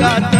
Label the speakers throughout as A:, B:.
A: का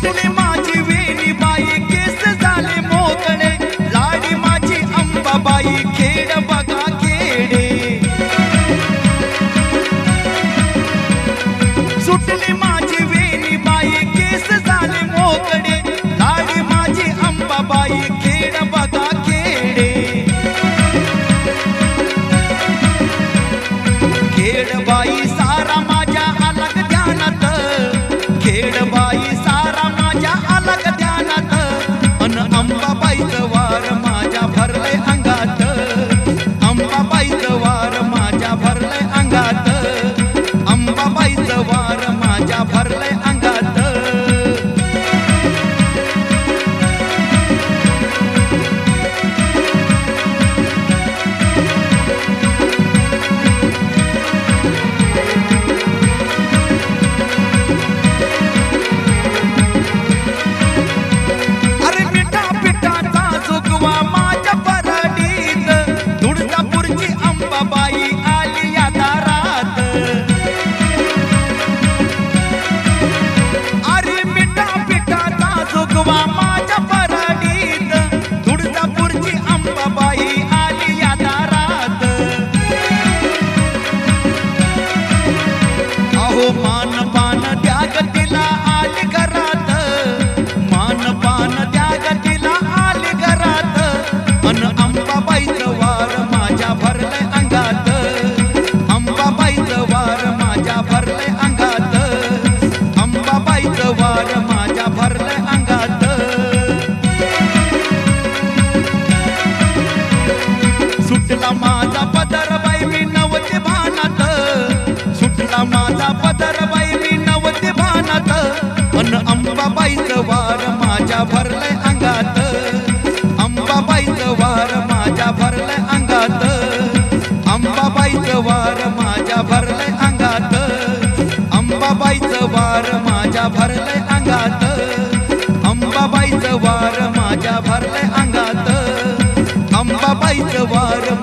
A: Tenemos भर ಅನ್ನಪ್ಪ माझ्या भरलंय अंगात. अंबाबाईचं वार माझ्या भरलंय अंगात. अंबाबाईचं वार माझ्या भरलंय अंगात. अंबाबाईचं वार माझ्या भरलंय अंगात. अंबाबाईचं वार माझ्या भरलंय अंगात. अंबाबाईचं वार